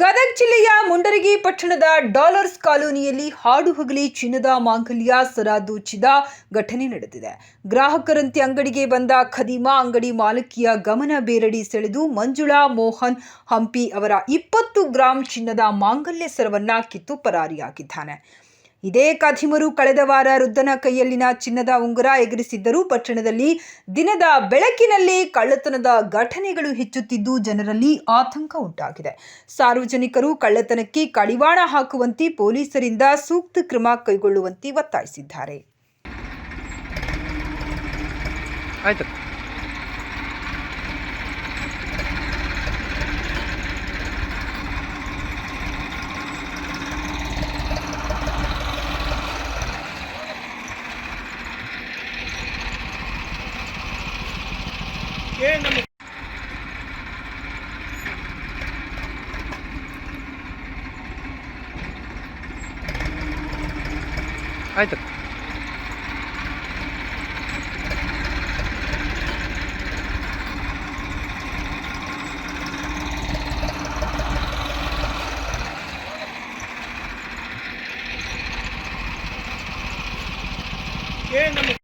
ಗದಗ ಜಿಲ್ಲೆಯ ಮುಂಡರಗಿ ಪಟ್ಟಣದ ಡಾಲರ್ಸ್ ಕಾಲೋನಿಯಲ್ಲಿ ಹಾಡು ಹಗಲಿ ಚಿನ್ನದ ಮಾಂಗಲ್ಯ ಸರಾದೂಚಿದ ಘಟನೆ ನಡೆದಿದೆ. ಗ್ರಾಹಕರಂತೆ ಅಂಗಡಿಗೆ ಬಂದ ಖದೀಮಾ ಅಂಗಡಿ ಮಾಲಕಿಯ ಗಮನ ಬೇರಡಿ ಸೆಳೆದು ಮಂಜುಳಾ ಮೋಹನ್ ಹಂಪಿ ಅವರ ಇಪ್ಪತ್ತು ಗ್ರಾಂ ಚಿನ್ನದ ಮಾಂಗಲ್ಯ ಸರವನ್ನ ಕಿತ್ತು ಪರಾರಿಯಾಗಿದ್ದಾನೆ. ಇದೇ ಕಾಧಿಮರು ಕಳೆದ ವಾರ ವೃದ್ಧನ ಕೈಯಲ್ಲಿನ ಚಿನ್ನದ ಉಂಗುರ ಎಗರಿಸಿದ್ದರು ಪಟ್ಟಣದಲ್ಲಿ ದಿನದ ಬೆಳಕಿನಲ್ಲಿ ಕಳ್ಳತನದ ಘಟನೆಗಳು ಹೆಚ್ಚುತ್ತಿದ್ದು ಜನರಲ್ಲಿ ಆತಂಕ ಉಂಟಾಗಿದೆ. ಸಾರ್ವಜನಿಕರು ಕಳ್ಳತನಕ್ಕೆ ಕಡಿವಾಣ ಹಾಕುವಂತೆ ಪೊಲೀಸರಿಂದ ಸೂಕ್ತ ಕ್ರಮ ಕೈಗೊಳ್ಳುವಂತೆ ಒತ್ತಾಯಿಸಿದ್ದಾರೆ. ಆಯ್ತು ಆಯ್ತು